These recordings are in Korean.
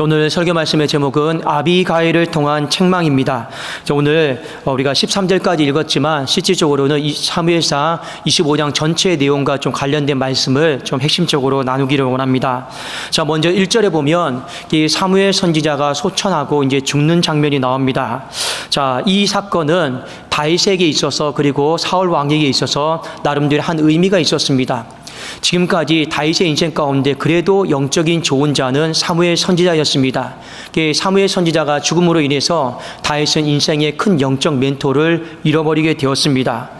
자, 오늘 설교 말씀의 제목은 아비가일을 통한 책망입니다. 자, 오늘 어, 우리가 13절까지 읽었지만 실질적으로는 이 사무엘상 25장 전체의 내용과 좀 관련된 말씀을 좀 핵심적으로 나누기를 원합니다. 자, 먼저 1절에 보면 이 사무엘 선지자가 소천하고 이제 죽는 장면이 나옵니다. 자, 이 사건은 다윗에게 있어서 그리고 사울 왕에게 있어서 나름대로 한 의미가 있었습니다. 지금까지 다윗의 인생 가운데 그래도 영적인 좋은 자는 사무엘 선지자였습니다. 그 사무엘 선지자가 죽음으로 인해서 다윗은 인생의 큰 영적 멘토를 잃어버리게 되었습니다.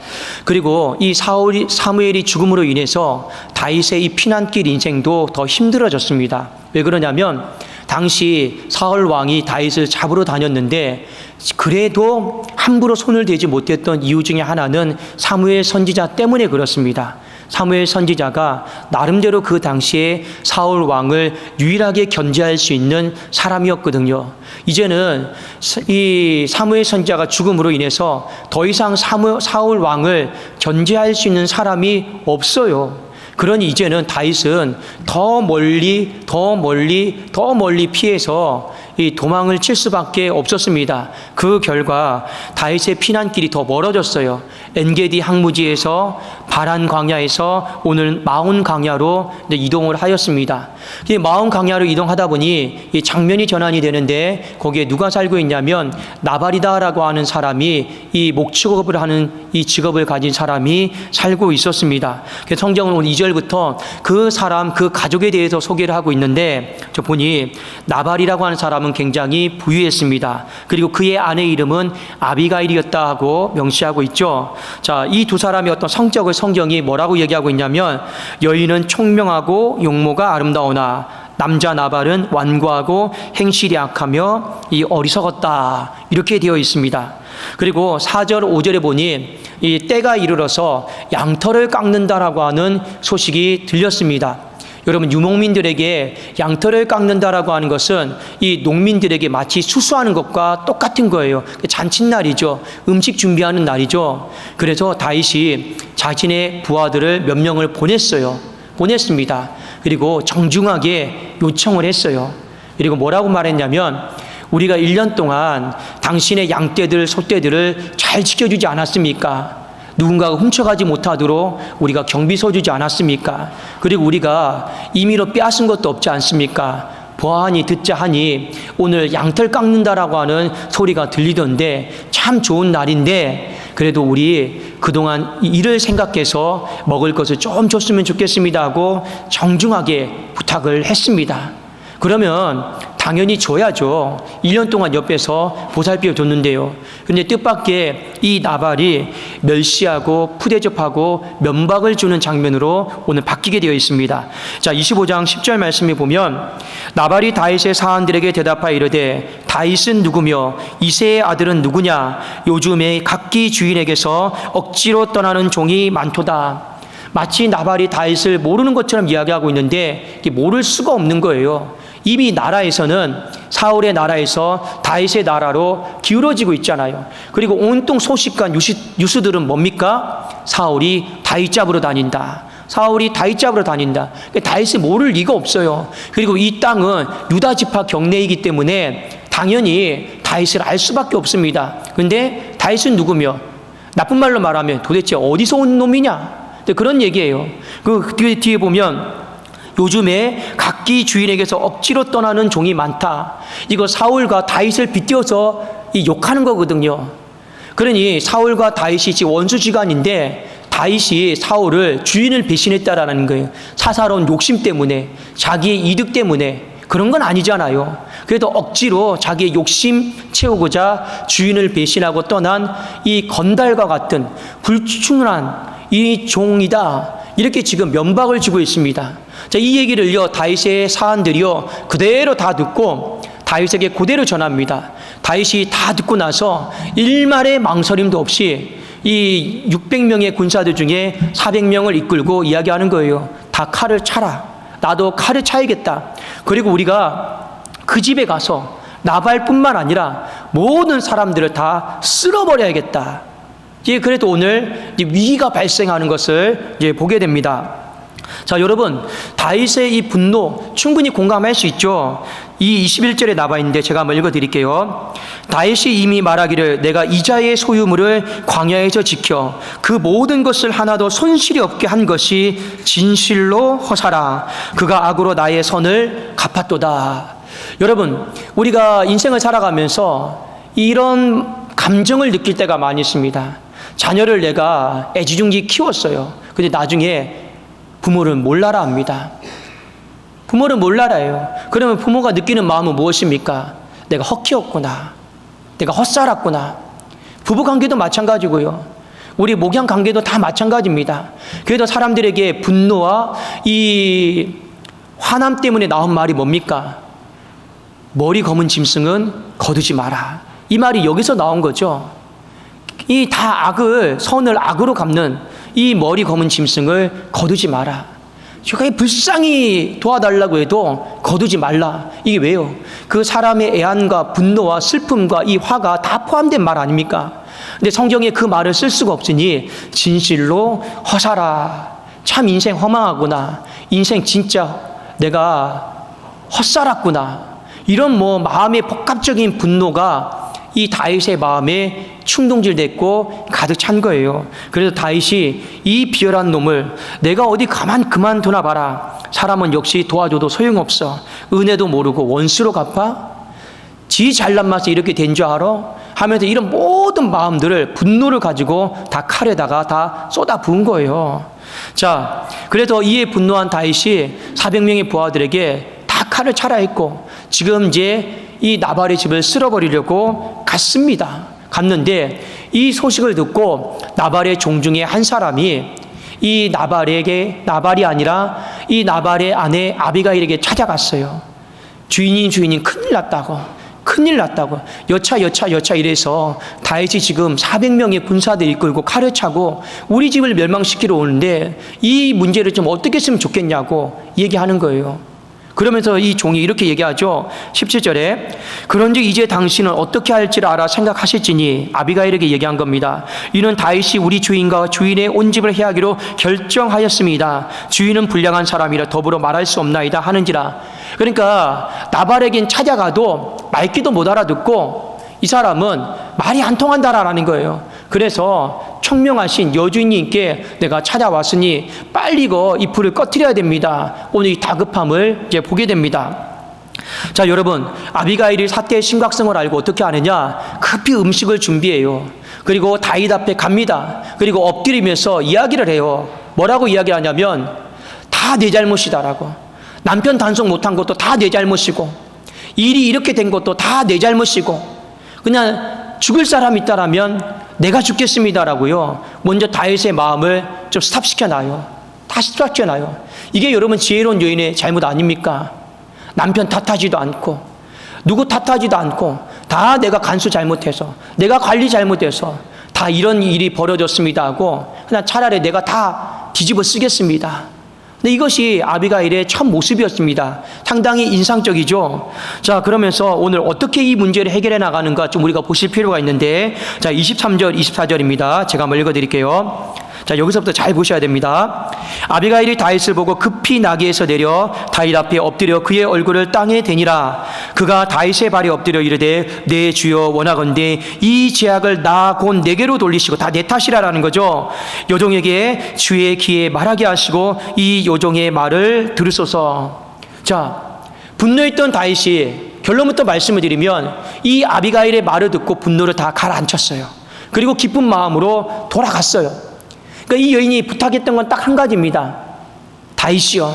그리고 이 사울이 사무엘이 죽음으로 인해서 다윗의 이 피난길 인생도 더 힘들어졌습니다. 왜 그러냐면 당시 사울 왕이 다윗을 잡으러 다녔는데 그래도 함부로 손을 대지 못했던 이유 중에 하나는 사무엘 선지자 때문에 그렇습니다. 사무엘 선지자가 나름대로 그 당시에 사울 왕을 유일하게 견제할 수 있는 사람이었거든요. 이제는 이 사무엘 선지자가 죽음으로 인해서 더 이상 사울 왕을 견제할 수 있는 사람이 없어요. 그러니 이제는 다윗은 더 멀리, 더 멀리, 더 멀리 피해서 이 도망을 칠 수밖에 없었습니다. 그 결과 다윗의 피난길이 더 멀어졌어요. 엔게디 항무지에서 바란 광야에서 오늘 마온 광야로 이동을 하였습니다. 이 마온 광야로 이동하다 보니 이 장면이 전환이 되는데 거기에 누가 살고 있냐면 나발이다라고 하는 사람이 이 목축업을 하는 이 직업을 가진 사람이 살고 있었습니다. 성경은 오늘 2절부터 그 사람 그 가족에 대해서 소개를 하고 있는데 저 보니 나발이라고 하는 사람은 굉장히 부유했습니다. 그리고 그의 아내 이름은 아비가일이었다 하고 명시하고 있죠. 자, 이 두 사람의 어떤 성적을 성경이 뭐라고 얘기하고 있냐면 여인은 총명하고 용모가 아름다우나 남자 나발은 완고하고 행실이 악하며 이 어리석었다. 이렇게 되어 있습니다. 그리고 4절, 5절에 보니 이 때가 이르러서 양털을 깎는다라고 하는 소식이 들렸습니다. 여러분 유목민들에게 양털을 깎는다라고 하는 것은 이 농민들에게 마치 수수하는 것과 똑같은 거예요. 잔칫날이죠. 음식 준비하는 날이죠. 그래서 다윗이 자신의 부하들을 몇 명을 보냈어요. 보냈습니다. 그리고 정중하게 요청을 했어요. 그리고 뭐라고 말했냐면 우리가 1년 동안 당신의 양떼들, 소떼들을 잘 지켜주지 않았습니까? 누군가가 훔쳐가지 못하도록 우리가 경비 서 주지 않았습니까? 그리고 우리가 임의로 빼앗은 것도 없지 않습니까? 보아하니 듣자 하니 오늘 양털 깎는다라고 하는 소리가 들리던데 참 좋은 날인데 그래도 우리 그동안 일을 생각해서 먹을 것을 좀 줬으면 좋겠습니다 하고 정중하게 부탁을 했습니다. 그러면 당연히 줘야죠. 1년 동안 옆에서 보살펴 줬는데요. 근데 뜻밖의 이 나발이 멸시하고 푸대접하고 면박을 주는 장면으로 오늘 바뀌게 되어 있습니다. 자, 25장 10절 말씀에 보면 나발이 다윗의 사한들에게 대답하여 이르되 다윗은 누구며 이세의 아들은 누구냐 요즘에 각기 주인에게서 억지로 떠나는 종이 많도다. 마치 나발이 다윗을 모르는 것처럼 이야기하고 있는데 모를 수가 없는 거예요. 이미 나라에서는 사울의 나라에서 다윗의 나라로 기울어지고 있잖아요. 그리고 온통 소식과 유시, 뉴스들은 뭡니까? 사울이 다윗 잡으러 다닌다. 사울이 다윗 잡으러 다닌다. 다윗을 모를 리가 없어요. 그리고 이 땅은 유다 지파 경내이기 때문에 당연히 다윗을 알 수밖에 없습니다. 근데 다윗은 누구며? 나쁜 말로 말하면 도대체 어디서 온 놈이냐? 그런 얘기예요. 그 뒤에 보면 요즘에 각기 주인에게서 억지로 떠나는 종이 많다. 이거 사울과 다윗을 빗대어서 욕하는 거거든요. 그러니 사울과 다윗이 지금 원수지간인데 다윗이 사울을 주인을 배신했다라는 거예요. 사사로운 욕심 때문에 자기의 이득 때문에 그런 건 아니잖아요. 그래도 억지로 자기의 욕심 채우고자 주인을 배신하고 떠난 이 건달과 같은 불충한 이 종이다. 이렇게 지금 면박을 주고 있습니다. 자, 이 얘기를요, 다윗의 사안들이요, 그대로 다 듣고 다윗에게 그대로 전합니다. 다윗이 다 듣고 나서 일말의 망설임도 없이 이 600명의 군사들 중에 400명을 이끌고 이야기하는 거예요. 다 칼을 차라. 나도 칼을 차야겠다. 그리고 우리가 그 집에 가서 나발뿐만 아니라 모든 사람들을 다 쓸어버려야겠다. 예, 그래도 오늘 위기가 발생하는 것을 이제 보게 됩니다. 자, 여러분, 다윗의 이 분노 충분히 공감할 수 있죠. 이 21절에 나와 있는데 제가 한번 읽어 드릴게요. 다윗이 이미 말하기를 내가 이자의 소유물을 광야에서 지켜 그 모든 것을 하나도 손실이 없게 한 것이 진실로 허사라. 그가 악으로 나의 선을 갚았도다. 여러분, 우리가 인생을 살아가면서 이런 감정을 느낄 때가 많이 있습니다. 자녀를 내가 애지중지 키웠어요. 근데 나중에 부모를 몰라라 합니다. 부모를 몰라라요. 그러면 부모가 느끼는 마음은 무엇입니까? 내가 헛키웠구나. 내가 헛살았구나. 부부 관계도 마찬가지고요. 우리 목양 관계도 다 마찬가지입니다. 그래도 사람들에게 분노와 이 화남 때문에 나온 말이 뭡니까? 머리 검은 짐승은 거두지 마라. 이 말이 여기서 나온 거죠. 이 다 악을 선을 악으로 갚는 이 머리 검은 짐승을 거두지 마라. 저가 불쌍히 도와달라고 해도 거두지 말라. 이게 왜요? 그 사람의 애안과 분노와 슬픔과 이 화가 다 포함된 말 아닙니까? 근데 성경에 그 말을 쓸 수가 없으니 진실로 허사라. 참 인생 허망하구나. 인생 진짜 내가 헛살았구나. 이런 뭐 마음의 복합적인 분노가 이 다윗의 마음에 충동질됐고 가득 찬 거예요. 그래서 다윗이 이 비열한 놈을 내가 어디 가만 그만 두나 봐라. 사람은 역시 도와줘도 소용없어. 은혜도 모르고 원수로 갚아? 지 잘난 맛에 이렇게 된 줄 알아? 하면서 이런 모든 마음들을 분노를 가지고 다 칼에다가 다 쏟아 부은 거예요. 자, 그래서 이에 분노한 다윗이 400명의 부하들에게 다 칼을 차라 했고 지금 이제 이 나발의 집을 쓸어버리려고 갔습니다. 갔는데 이 소식을 듣고 나발의 종 중에 한 사람이 이 나발에게 나발이 아니라 이 나발의 아내 아비가일에게 찾아갔어요. 주인이 주인이 큰일 났다고. 큰일 났다고. 여차 여차 여차 이래서 다윗이 지금 400명의 군사들 이끌고 칼을 차고 우리 집을 멸망시키러 오는데 이 문제를 좀 어떻게 했으면 좋겠냐고 얘기하는 거예요. 그러면서 이 종이 이렇게 얘기하죠. 17절에 그런즉 이제 당신은 어떻게 할지를 알아 생각하실지니 아비가일에게 얘기한 겁니다. 이는 다윗이 우리 주인과 주인의 온 집을 해하기로 결정하였습니다. 주인은 불량한 사람이라 더불어 말할 수 없나이다 하는지라. 그러니까 나발에겐 찾아가도 말귀도 못 알아듣고 이 사람은 말이 안 통한다라는 거예요. 그래서 청명하신 여주인님께 내가 찾아왔으니 빨리 이거 이 불을 꺼트려야 됩니다. 오늘 이 다급함을 이제 보게 됩니다. 자, 여러분, 아비가일이 사태의 심각성을 알고 어떻게 하느냐? 급히 음식을 준비해요. 그리고 다윗 앞에 갑니다. 그리고 엎드리면서 이야기를 해요. 뭐라고 이야기하냐면 다 내 잘못이다라고. 남편 단속 못한 것도 다 내 잘못이고 일이 이렇게 된 것도 다 내 잘못이고 그냥 죽을 사람 있다라면 내가 죽겠습니다라고요. 먼저 다윗의 마음을 좀 스탑시켜 놔요. 다 스탑시켜 놔요. 이게 여러분 지혜로운 여인의 잘못 아닙니까? 남편 탓하지도 않고 누구 탓하지도 않고 다 내가 간수 잘못해서 내가 관리 잘못해서 다 이런 일이 벌어졌습니다 하고 그냥 차라리 내가 다 뒤집어 쓰겠습니다. 근데 이것이 아비가일의 첫 모습이었습니다. 상당히 인상적이죠. 자, 그러면서 오늘 어떻게 이 문제를 해결해 나가는가 좀 우리가 보실 필요가 있는데, 자, 23절, 24절입니다. 제가 한번 읽어 드릴게요. 자, 여기서부터 잘 보셔야 됩니다. 아비가일이 다윗을 보고 급히 나귀에서 내려 다윗 앞에 엎드려 그의 얼굴을 땅에 대니라. 그가 다윗의 발에 엎드려 이르되 내 주여 원하건대 이 제약을 나 곧 내게로 돌리시고 다 내 탓이라라는 거죠. 요종에게 주의 귀에 말하게 하시고 이 요종의 말을 들으소서. 자, 분노했던 다윗이 결론부터 말씀을 드리면 이 아비가일의 말을 듣고 분노를 다 가라앉혔어요. 그리고 기쁜 마음으로 돌아갔어요. 그러니까 이 여인이 부탁했던 건 딱 한 가지입니다. 다윗이요.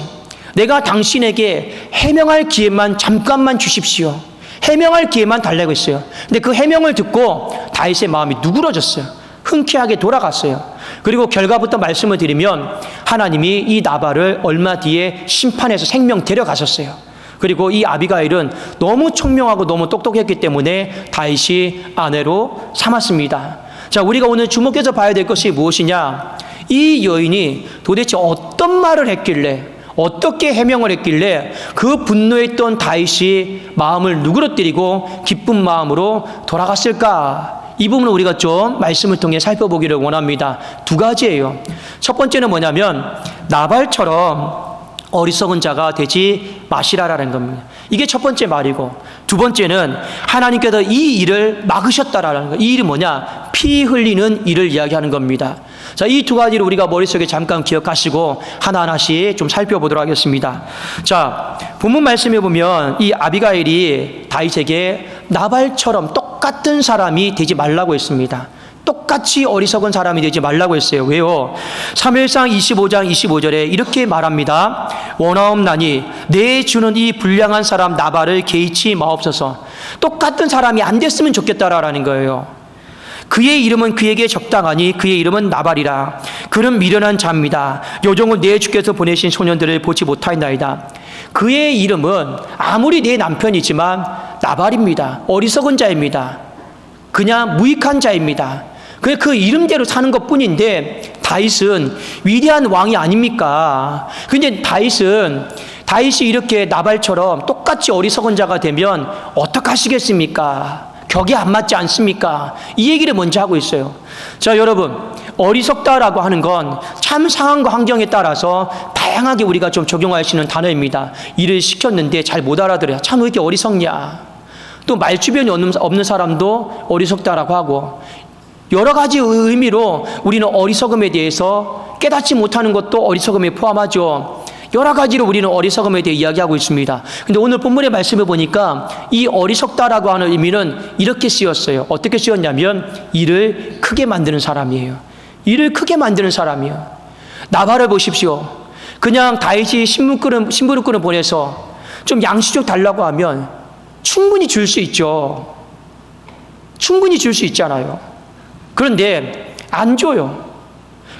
내가 당신에게 해명할 기회만 잠깐만 주십시오. 해명할 기회만 달라고 했어요. 근데 그 해명을 듣고 다윗의 마음이 누그러졌어요. 흔쾌하게 돌아갔어요. 그리고 결과부터 말씀을 드리면 하나님이 이 나발을 얼마 뒤에 심판해서 생명 데려가셨어요. 그리고 이 아비가일은 너무 총명하고 너무 똑똑했기 때문에 다윗이 아내로 삼았습니다. 자, 우리가 오늘 주목해서 봐야 될 것이 무엇이냐? 이 여인이 도대체 어떤 말을 했길래 어떻게 해명을 했길래 그 분노했던 다윗이 마음을 누그러뜨리고 기쁜 마음으로 돌아갔을까? 이 부분을 우리가 좀 말씀을 통해 살펴보기를 원합니다. 두 가지예요. 첫 번째는 뭐냐면 나발처럼 어리석은 자가 되지 마시라라는 겁니다. 이게 첫 번째 말이고 두 번째는 하나님께서 이 일을 막으셨다라는 거. 이 일이 뭐냐? 피 흘리는 일을 이야기하는 겁니다. 자, 이 두 가지를 우리가 머릿속에 잠깐 기억하시고 하나하나씩 좀 살펴보도록 하겠습니다. 자, 본문 말씀에 보면 이 아비가일이 다윗에게 나발처럼 똑같은 사람이 되지 말라고 했습니다. 똑같이 어리석은 사람이 되지 말라고 했어요. 왜요? 3일상 25장 25절에 이렇게 말합니다. 원하옵나니 내 주는 이 불량한 사람 나발을 개의치 마옵소서. 똑같은 사람이 안 됐으면 좋겠다라는 거예요. 그의 이름은 그에게 적당하니 그의 이름은 나발이라. 그는 미련한 자입니다. 요종은 내 주께서 보내신 소년들을 보지 못하였나이다. 그의 이름은 아무리 내 남편이지만 나발입니다. 어리석은 자입니다. 그냥 무익한 자입니다. 그, 그 이름대로 사는 것 뿐인데, 다윗은 위대한 왕이 아닙니까? 근데 다윗은, 다윗이 이렇게 나발처럼 똑같이 어리석은 자가 되면 어떡하시겠습니까? 격이 안 맞지 않습니까? 이 얘기를 먼저 하고 있어요. 자, 여러분. 어리석다라고 하는 건 참 상황과 환경에 따라서 다양하게 우리가 좀 적용할 수 있는 단어입니다. 일을 시켰는데 잘 못 알아들어요. 참 왜 이렇게 어리석냐? 또 말 주변이 없는, 없는 사람도 어리석다라고 하고 여러 가지 의미로 우리는 어리석음에 대해서 깨닫지 못하는 것도 어리석음에 포함하죠. 여러 가지로 우리는 어리석음에 대해 이야기하고 있습니다. 근데 오늘 본문의 말씀을 보니까 이 어리석다라고 하는 의미는 이렇게 쓰였어요. 어떻게 쓰였냐면 일을 크게 만드는 사람이에요. 일을 크게 만드는 사람이에요. 나발을 보십시오. 그냥 다윗이 신문꾼을, 신부름꾼을 보내서 좀 양식 좀 달라고 하면 충분히 줄 수 있죠. 충분히 줄 수 있잖아요. 그런데 안 줘요.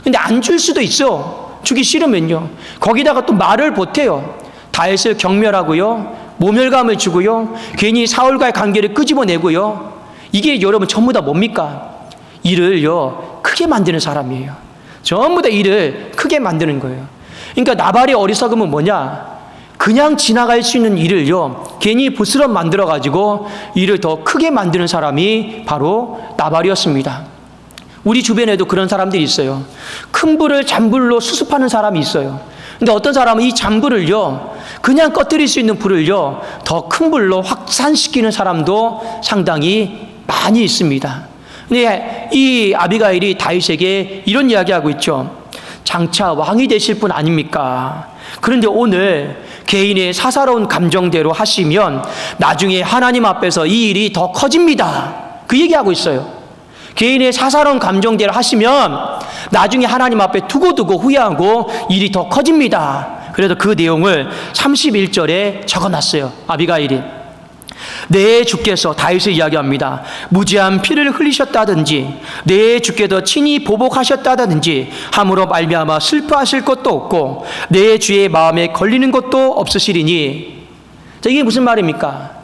근데 안 줄 수도 있어. 주기 싫으면요. 거기다가 또 말을 보태요. 다윗을 경멸하고요. 모멸감을 주고요. 괜히 사울과의 관계를 끄집어내고요. 이게 여러분 전부 다 뭡니까? 일을요. 크게 만드는 사람이에요. 전부 다 일을 크게 만드는 거예요. 그러니까 나발의 어리석음은 뭐냐? 그냥 지나갈 수 있는 일을요, 괜히 부스럼 만들어가지고 일을 더 크게 만드는 사람이 바로 나발이었습니다. 우리 주변에도 그런 사람들이 있어요. 큰 불을 잔불로 수습하는 사람이 있어요. 근데 어떤 사람은 이 잔불을요, 그냥 꺼뜨릴 수 있는 불을요, 더 큰 불로 확산시키는 사람도 상당히 많이 있습니다. 근데 이 아비가일이 다윗에게 이런 이야기하고 있죠. 장차 왕이 되실 분 아닙니까? 그런데 오늘 개인의 사사로운 감정대로 하시면 나중에 하나님 앞에서 이 일이 더 커집니다. 그 얘기하고 있어요. 개인의 사사로운 감정대로 하시면 나중에 하나님 앞에 두고두고 후회하고 일이 더 커집니다. 그래서 그 내용을 31절에 적어놨어요. 아비가일이. 내 주께서 다윗을 이야기합니다. 무지한 피를 흘리셨다든지 내 주께서 친히 보복하셨다든지 함으로 말미암아 슬퍼하실 것도 없고 내 주의 마음에 걸리는 것도 없으시리니 자, 이게 무슨 말입니까?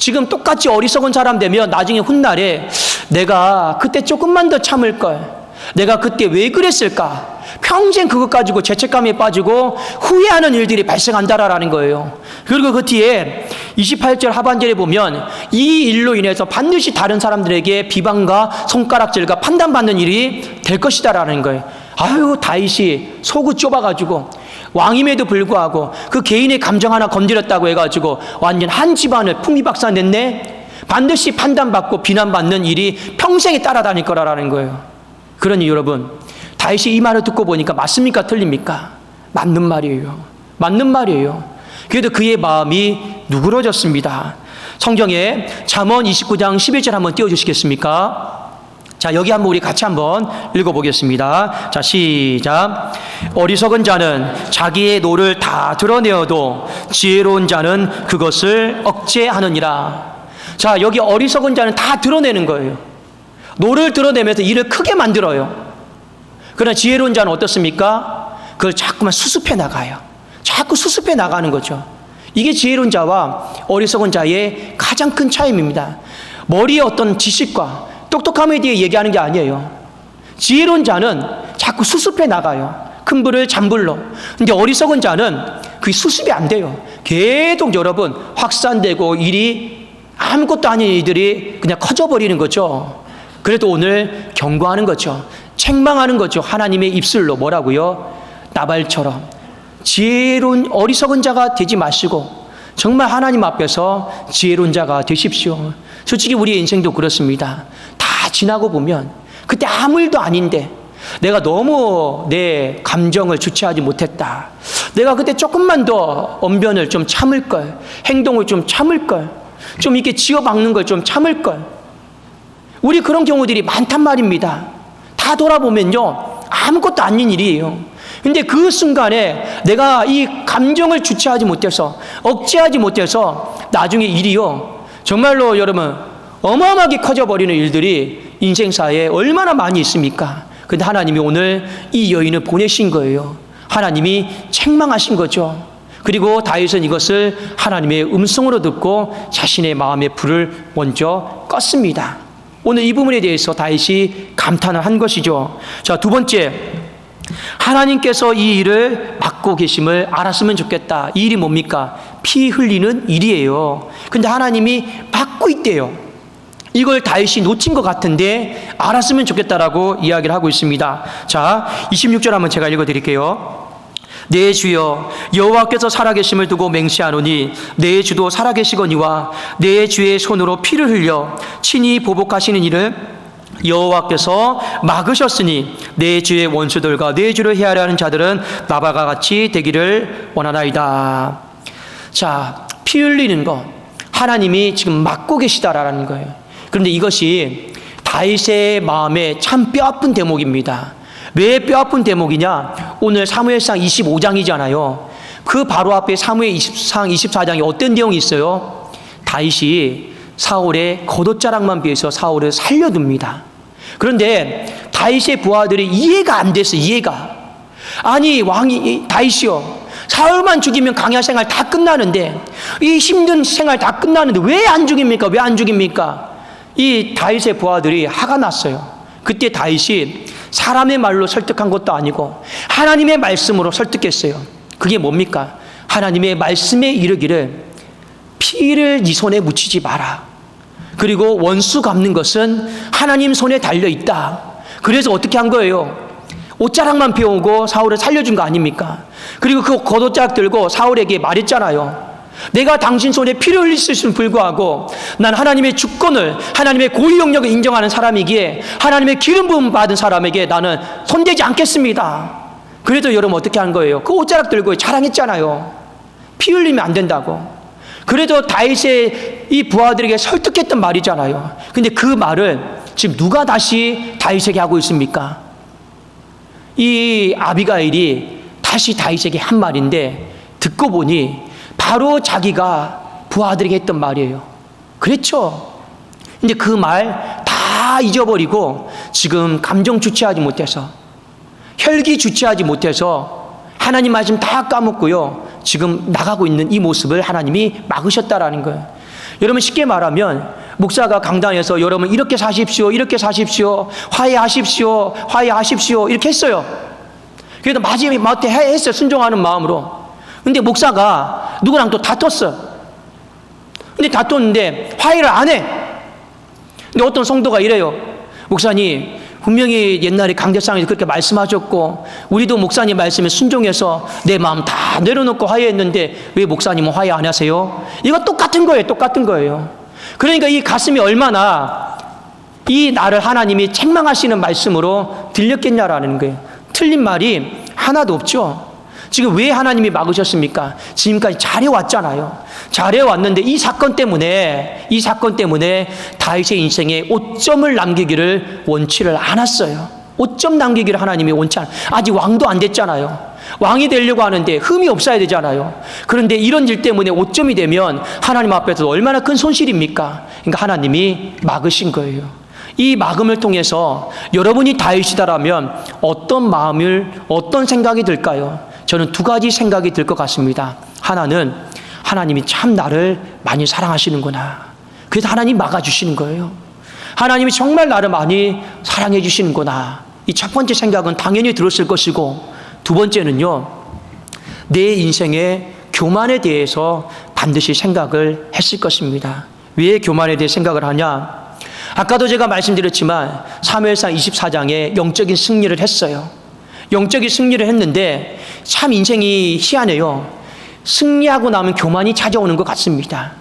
지금 똑같이 어리석은 사람 되면 나중에 훗날에 내가 그때 조금만 더 참을 걸 내가 그때 왜 그랬을까? 평생 그것 가지고 죄책감에 빠지고 후회하는 일들이 발생한다라는 거예요. 그리고 그 뒤에 28절 하반절에 보면 이 일로 인해서 반드시 다른 사람들에게 비방과 손가락질과 판단받는 일이 될 것이다라는 거예요. 아유, 다윗이 속을 좁아가지고 왕임에도 불구하고 그 개인의 감정 하나 건드렸다고 해가지고 완전 한 집안을 풍비박산 냈네? 반드시 판단받고 비난받는 일이 평생에 따라다닐 거라는 거예요. 그러니 여러분, 다윗이 이 말을 듣고 보니까 맞습니까? 틀립니까? 맞는 말이에요. 맞는 말이에요. 그래도 그의 마음이 누그러졌습니다. 성경에 잠언 29장 11절 한번 띄워 주시겠습니까? 자, 여기 한번 우리 같이 한번 읽어보겠습니다. 자, 시작. 어리석은 자는 자기의 노를 다 드러내어도 지혜로운 자는 그것을 억제하느니라. 자, 여기 어리석은 자는 다 드러내는 거예요. 노를 드러내면서 일을 크게 만들어요. 그러나 지혜로운 자는 어떻습니까? 그걸 자꾸만 수습해 나가요. 자꾸 수습해 나가는 거죠. 이게 지혜로운 자와 어리석은 자의 가장 큰 차이입니다. 머리의 어떤 지식과 똑똑함에 대해 얘기하는 게 아니에요. 지혜로운 자는 자꾸 수습해 나가요. 큰 불을 잔불로. 근데 어리석은 자는 그 수습이 안 돼요. 계속 여러분 확산되고 일이 아무것도 아닌 일들이 그냥 커져버리는 거죠. 그래도 오늘 경고하는 거죠. 책망하는 거죠. 하나님의 입술로 뭐라고요? 나발처럼 지혜로운 어리석은 자가 되지 마시고 정말 하나님 앞에서 지혜로운 자가 되십시오. 솔직히 우리의 인생도 그렇습니다. 다 지나고 보면 그때 아무 일도 아닌데 내가 너무 내 감정을 주체하지 못했다. 내가 그때 조금만 더 언변을 좀 참을 걸, 행동을 좀 참을 걸, 좀 이렇게 지어박는 걸 좀 참을 걸. 우리 그런 경우들이 많단 말입니다. 다 돌아보면요. 아무것도 아닌 일이에요. 근데 그 순간에 내가 이 감정을 주체하지 못해서, 억제하지 못해서 나중에 일이요. 정말로 여러분, 어마어마하게 커져버리는 일들이 인생사에 얼마나 많이 있습니까? 근데 하나님이 오늘 이 여인을 보내신 거예요. 하나님이 책망하신 거죠. 그리고 다윗은 이것을 하나님의 음성으로 듣고 자신의 마음의 불을 먼저 껐습니다. 오늘 이 부분에 대해서 다윗이 감탄을 한 것이죠. 자, 두 번째. 하나님께서 이 일을 맡고 계심을 알았으면 좋겠다. 이 일이 뭡니까? 피 흘리는 일이에요. 근데 하나님이 맡고 있대요. 이걸 다윗이 놓친 것 같은데 알았으면 좋겠다라고 이야기를 하고 있습니다. 자, 26절 한번 제가 읽어 드릴게요. 내 주여 여호와께서 살아계심을 두고 맹세하노니 내 주도 살아계시거니와 내 주의 손으로 피를 흘려 친히 보복하시는 일을 여호와께서 막으셨으니 내 주의 원수들과 내 주를 헤아려 하는 자들은 나바가 같이 되기를 원하나이다. 자, 피 흘리는 것 하나님이 지금 막고 계시다라는 거예요. 그런데 이것이 다윗의 마음에 참 뼈아픈 대목입니다. 왜 뼈아픈 대목이냐? 오늘 사무엘상 25장이잖아요. 그 바로 앞에 사무엘 20상 24장에 어떤 내용이 있어요? 다윗이 사울의 겉옷자락만 비해서 사울을 살려둡니다. 그런데 다윗의 부하들이 이해가 안 됐어, 이해가. 아니, 왕이, 다윗이요. 사울만 죽이면 강야 생활 다 끝나는데, 이 힘든 생활 다 끝나는데 왜 안 죽입니까? 왜 안 죽입니까? 이 다윗의 부하들이 화가 났어요. 그때 다윗이 사람의 말로 설득한 것도 아니고 하나님의 말씀으로 설득했어요. 그게 뭡니까? 하나님의 말씀에 이르기를 피를 네 손에 묻히지 마라. 그리고 원수 갚는 것은 하나님 손에 달려 있다. 그래서 어떻게 한 거예요? 옷자락만 배우고 사울을 살려준 거 아닙니까? 그리고 그 겉옷자락 들고 사울에게 말했잖아요. 내가 당신 손에 피를 흘렸음을 불구하고 난 하나님의 주권을 하나님의 고유 영역을 인정하는 사람이기에 하나님의 기름 부음 받은 사람에게 나는 손대지 않겠습니다. 그래도 여러분 어떻게 한 거예요? 그 옷자락 들고 자랑했잖아요. 피 흘리면 안 된다고. 그래도 다윗의 이 부하들에게 설득했던 말이잖아요. 근데 그 말을 지금 누가 다시 다윗에게 하고 있습니까? 이 아비가일이 다시 다윗에게 한 말인데 듣고 보니 바로 자기가 부하들에게 했던 말이에요. 그랬죠. 근데 그 말 다 잊어버리고 지금 감정 주체하지 못해서 혈기 주체하지 못해서 하나님 말씀 다 까먹고요. 지금 나가고 있는 이 모습을 하나님이 막으셨다라는 거예요. 여러분 쉽게 말하면 목사가 강단에서 여러분 이렇게 사십시오, 이렇게 사십시오, 화해하십시오, 화해하십시오 이렇게 했어요. 그래도 마지막에 했어요. 순종하는 마음으로. 근데 목사가 누구랑 또 다퉜어. 근데 다퉜는데 화해를 안 해. 근데 어떤 성도가 이래요. 목사님, 분명히 옛날에 강대상에서 그렇게 말씀하셨고, 우리도 목사님 말씀에 순종해서 내 마음 다 내려놓고 화해했는데 왜 목사님은 화해 안 하세요? 이거 똑같은 거예요. 똑같은 거예요. 그러니까 이 가슴이 얼마나 이 나를 하나님이 책망하시는 말씀으로 들렸겠냐라는 거예요. 틀린 말이 하나도 없죠. 지금 왜 하나님이 막으셨습니까? 지금까지 잘해왔잖아요. 잘해왔는데 이 사건 때문에, 이 사건 때문에 다윗의 인생에 오점을 남기기를 원치를 않았어요. 오점 남기기를 하나님이 원치 않, 아직 왕도 안 됐잖아요. 왕이 되려고 하는데 흠이 없어야 되잖아요. 그런데 이런 일 때문에 오점이 되면 하나님 앞에서 얼마나 큰 손실입니까? 그러니까 하나님이 막으신 거예요. 이 막음을 통해서 여러분이 다윗이다라면 어떤 마음을, 어떤 생각이 들까요? 저는 두 가지 생각이 들 것 같습니다. 하나는 하나님이 참 나를 많이 사랑하시는구나. 그래서 하나님 막아주시는 거예요. 하나님이 정말 나를 많이 사랑해 주시는구나. 이 첫 번째 생각은 당연히 들었을 것이고, 두 번째는요, 내 인생의 교만에 대해서 반드시 생각을 했을 것입니다. 왜 교만에 대해 생각을 하냐? 아까도 제가 말씀드렸지만 사무엘상 24장에 영적인 승리를 했어요. 영적인 승리를 했는데 참 인생이 희한해요. 승리하고 나면 교만이 찾아오는 것 같습니다.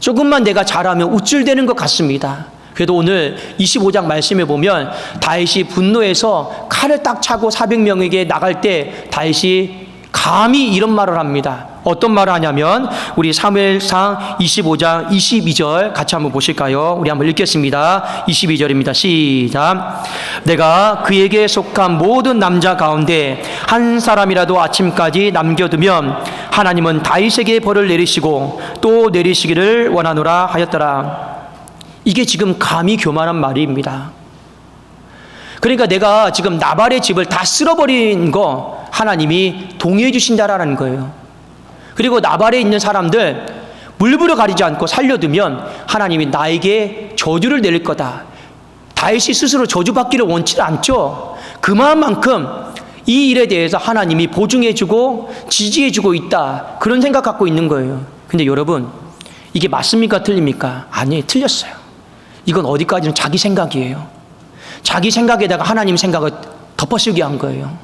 조금만 내가 잘하면 우쭐대는 것 같습니다. 그래도 오늘 25장 말씀에 보면 다윗이 분노해서 칼을 딱 차고 400명에게 나갈 때 다윗이 감히 이런 말을 합니다. 어떤 말을 하냐면 우리 사무엘상 25장 22절 같이 한번 보실까요? 우리 한번 읽겠습니다. 22절입니다. 시작. 내가 그에게 속한 모든 남자 가운데 한 사람이라도 아침까지 남겨두면 하나님은 다윗에게 벌을 내리시고 또 내리시기를 원하노라 하였더라. 이게 지금 감히 교만한 말입니다. 그러니까 내가 지금 나발의 집을 다 쓸어버린 거 하나님이 동의해 주신다라는 거예요. 그리고 나발에 있는 사람들 물부려 가리지 않고 살려두면 하나님이 나에게 저주를 내릴 거다. 다윗이 스스로 저주받기를 원치 않죠. 그만큼 이 일에 대해서 하나님이 보증해주고 지지해주고 있다. 그런 생각 갖고 있는 거예요. 근데 여러분, 이게 맞습니까? 틀립니까? 아니에요. 틀렸어요. 이건 어디까지는 자기 생각이에요. 자기 생각에다가 하나님 생각을 덮어씌우게 한 거예요.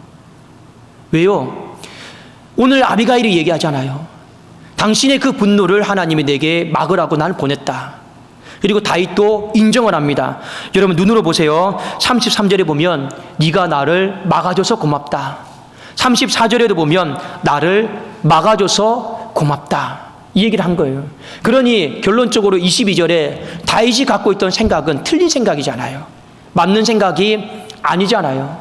왜요? 오늘 아비가일이 얘기하잖아요. 당신의 그 분노를 하나님이 내게 막으라고 날 보냈다. 그리고 다윗도 인정을 합니다. 여러분 눈으로 보세요. 33절에 보면 네가 나를 막아줘서 고맙다. 34절에도 보면 나를 막아줘서 고맙다. 이 얘기를 한 거예요. 그러니 결론적으로 22절에 다윗이 갖고 있던 생각은 틀린 생각이잖아요. 맞는 생각이 아니잖아요.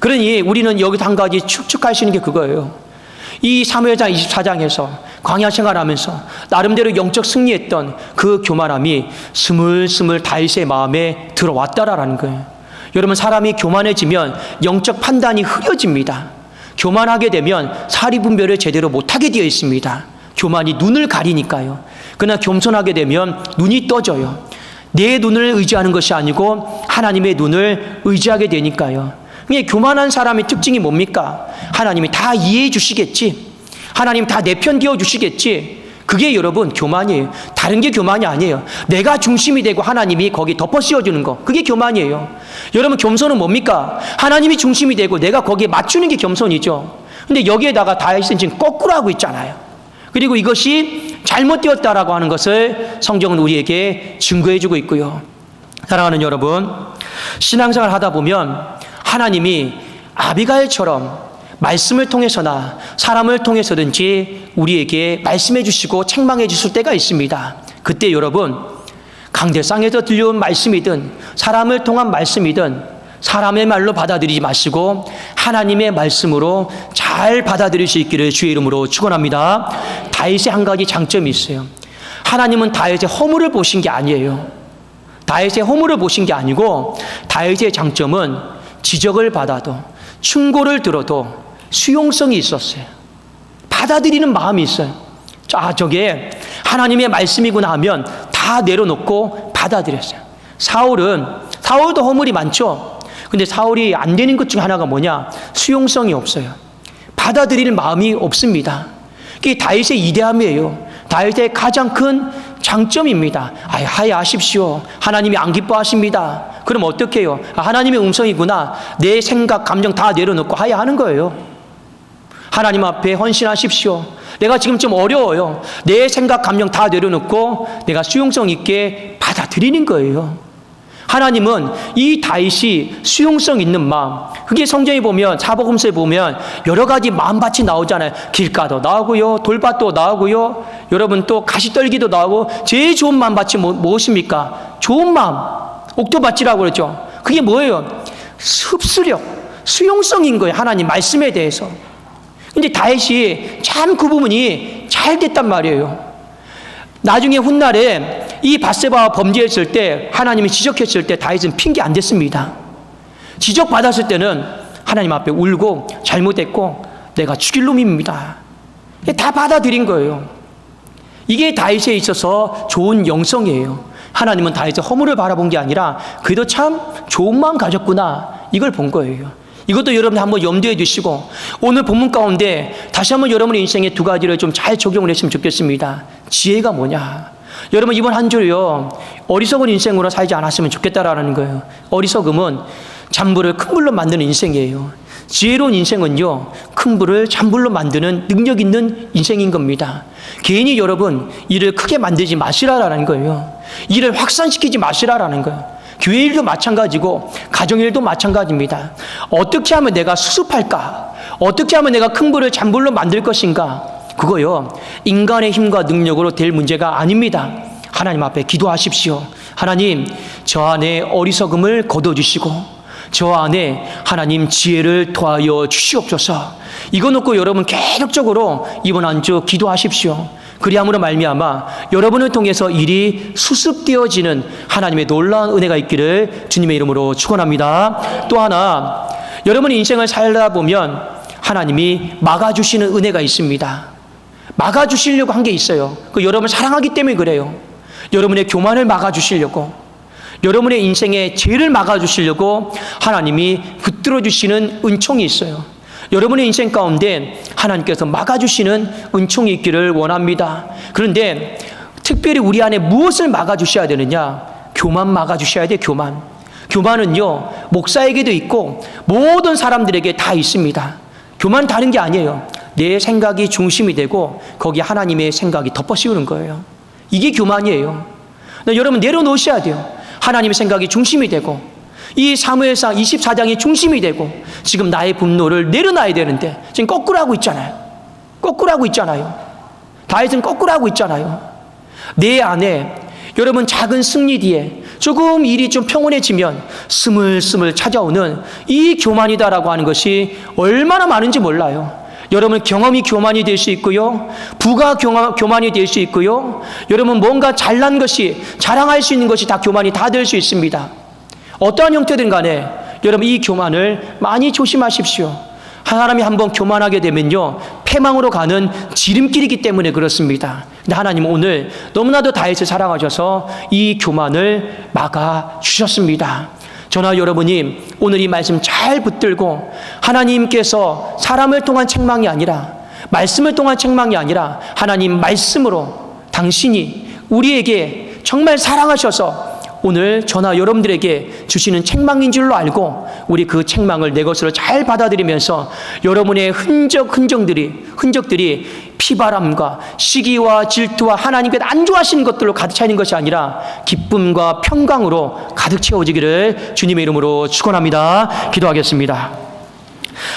그러니 우리는 여기서 한 가지 축축할 수 있는 게 그거예요. 이 사무엘장 24장에서 광야 생활하면서 나름대로 영적 승리했던 그 교만함이 스물스물 다윗의 마음에 들어왔다라는 거예요. 여러분 사람이 교만해지면 영적 판단이 흐려집니다. 교만하게 되면 사리 분별을 제대로 못하게 되어 있습니다. 교만이 눈을 가리니까요. 그러나 겸손하게 되면 눈이 떠져요. 내 눈을 의지하는 것이 아니고 하나님의 눈을 의지하게 되니까요. 이게 교만한 사람의 특징이 뭡니까? 하나님이 다 이해해 주시겠지. 하나님 다 내 편 되어 주시겠지. 그게 여러분 교만이에요. 다른 게 교만이 아니에요. 내가 중심이 되고 하나님이 거기 덮어 씌워주는 거. 그게 교만이에요. 여러분 겸손은 뭡니까? 하나님이 중심이 되고 내가 거기에 맞추는 게 겸손이죠. 근데 여기에다가 다윗은 지금 거꾸로 하고 있잖아요. 그리고 이것이 잘못되었다라고 하는 것을 성경은 우리에게 증거해주고 있고요. 사랑하는 여러분, 신앙생활 하다 보면 하나님이 아비가일처럼 말씀을 통해서나 사람을 통해서든지 우리에게 말씀해 주시고 책망해 주실 때가 있습니다. 그때 여러분, 강대상에서 들려온 말씀이든 사람을 통한 말씀이든 사람의 말로 받아들이지 마시고 하나님의 말씀으로 잘 받아들일 수 있기를 주의 이름으로 축원합니다. 다윗의 한 가지 장점이 있어요. 하나님은 다윗의 허물을 보신 게 아니에요. 다윗의 허물을 보신 게 아니고 다윗의 장점은 지적을 받아도 충고를 들어도 수용성이 있었어요. 받아들이는 마음이 있어요. 아, 저게 하나님의 말씀이구나 하면 다 내려놓고 받아들였어요. 사울은, 사울도 허물이 많죠? 근데 사울이 안 되는 것 중 하나가 뭐냐? 수용성이 없어요. 받아들이는 마음이 없습니다. 그게 다윗의 이대함이에요. 다윗의 가장 큰 장점입니다. 아, 하야하십시오. 하나님이 안 기뻐하십니다. 그럼 어떻게 해요? 아, 하나님의 음성이구나. 내 생각, 감정 다 내려놓고 하야 하는 거예요. 하나님 앞에 헌신하십시오. 내가 지금 좀 어려워요. 내 생각, 감정 다 내려놓고 내가 수용성 있게 받아들이는 거예요. 하나님은 이 다윗이 수용성 있는 마음, 그게 성경에 보면 사복음서에 보면 여러 가지 마음밭이 나오잖아요. 길가도 나오고요, 돌밭도 나오고요. 여러분 또 가시떨기도 나오고 제일 좋은 마음밭이 뭐, 무엇입니까? 좋은 마음, 옥토밭이라고 그러죠. 그게 뭐예요? 흡수력, 수용성인 거예요. 하나님 말씀에 대해서. 근데 다윗이 참 그 부분이 잘 됐단 말이에요. 나중에 훗날에 이 바세바와 범죄했을 때 하나님이 지적했을 때 다윗은 핑계 안 됐습니다. 지적받았을 때는 하나님 앞에 울고 잘못했고 내가 죽일 놈입니다. 다 받아들인 거예요. 이게 다윗에 있어서 좋은 영성이에요. 하나님은 다윗의 허물을 바라본 게 아니라 그래도 참 좋은 마음 가졌구나 이걸 본 거예요. 이것도 여러분 한번 염두에 두시고 오늘 본문 가운데 다시 한번 여러분의 인생에 두 가지를 좀 잘 적용을 했으면 좋겠습니다. 지혜가 뭐냐? 여러분 이번 한 주요 어리석은 인생으로 살지 않았으면 좋겠다라는 거예요. 어리석음은 잔불을 큰 불로 만드는 인생이에요. 지혜로운 인생은요 큰 불을 잔불로 만드는 능력 있는 인생인 겁니다. 괜히 여러분 일을 크게 만들지 마시라라는 거예요. 일을 확산시키지 마시라라는 거예요. 교회 일도 마찬가지고 가정 일도 마찬가지입니다. 어떻게 하면 내가 수습할까? 어떻게 하면 내가 큰 불을 잔불로 만들 것인가? 그거요 인간의 힘과 능력으로 될 문제가 아닙니다. 하나님 앞에 기도하십시오. 하나님 저 안에 어리석음을 거둬주시고 저 안에 하나님 지혜를 더하여 주시옵소서. 이거 놓고 여러분 계속적으로 이번 한 주 기도하십시오. 그리함으로 말미암아 여러분을 통해서 일이 수습되어지는 하나님의 놀라운 은혜가 있기를 주님의 이름으로 축원합니다. 또 하나 여러분의 인생을 살다 보면 하나님이 막아주시는 은혜가 있습니다. 막아주시려고 한 게 있어요. 그 여러분 사랑하기 때문에 그래요. 여러분의 교만을 막아주시려고 여러분의 인생의 죄를 막아주시려고 하나님이 붙들어 주시는 은총이 있어요. 여러분의 인생 가운데 하나님께서 막아주시는 은총이 있기를 원합니다. 그런데 특별히 우리 안에 무엇을 막아주셔야 되느냐? 교만 막아주셔야 돼, 교만. 교만은요, 목사에게도 있고 모든 사람들에게 다 있습니다. 교만 다른 게 아니에요. 내 생각이 중심이 되고 거기 하나님의 생각이 덮어 씌우는 거예요. 이게 교만이에요. 근데 여러분 내려놓으셔야 돼요. 하나님의 생각이 중심이 되고 이 사무엘상 24장이 중심이 되고 지금 나의 분노를 내려놔야 되는데 지금 거꾸로 하고 있잖아요. 거꾸로 하고 있잖아요. 다윗은 거꾸로 하고 있잖아요. 내 안에 여러분 작은 승리 뒤에 조금 일이 좀 평온해지면 스물스물 찾아오는 이 교만이다라고 하는 것이 얼마나 많은지 몰라요. 여러분 경험이 교만이 될 수 있고요. 부가 교만, 교만이 될 수 있고요. 여러분 뭔가 잘난 것이 자랑할 수 있는 것이 다 교만이 다 될 수 있습니다. 어떠한 형태든 간에 여러분 이 교만을 많이 조심하십시오. 사람이 한번 교만하게 되면요 패망으로 가는 지름길이기 때문에 그렇습니다. 근데 하나님 오늘 너무나도 다윗을 사랑하셔서 이 교만을 막아 주셨습니다. 저나 여러분이 오늘 이 말씀 잘 붙들고 하나님께서 사람을 통한 책망이 아니라 말씀을 통한 책망이 아니라 하나님 말씀으로 당신이 우리에게 정말 사랑하셔서 오늘 저나 여러분들에게 주시는 책망인 줄로 알고 우리 그 책망을 내 것으로 잘 받아들이면서 여러분의 흔적 흔적들이 흔적들이 피바람과 시기와 질투와 하나님께서 안 좋아하시는 것들로 가득 차 있는 것이 아니라 기쁨과 평강으로 가득 채워지기를 주님의 이름으로 축원합니다. 기도하겠습니다.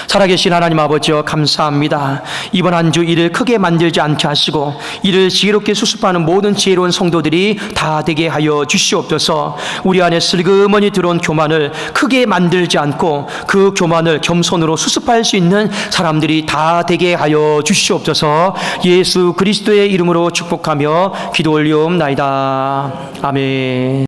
살아계신 하나님 아버지여 감사합니다. 이번 한 주 일을 크게 만들지 않게 하시고 이를 지혜롭게 수습하는 모든 지혜로운 성도들이 다 되게 하여 주시옵소서. 우리 안에 슬그머니 들어온 교만을 크게 만들지 않고 그 교만을 겸손으로 수습할 수 있는 사람들이 다 되게 하여 주시옵소서. 예수 그리스도의 이름으로 축복하며 기도 올리옵나이다. 아멘.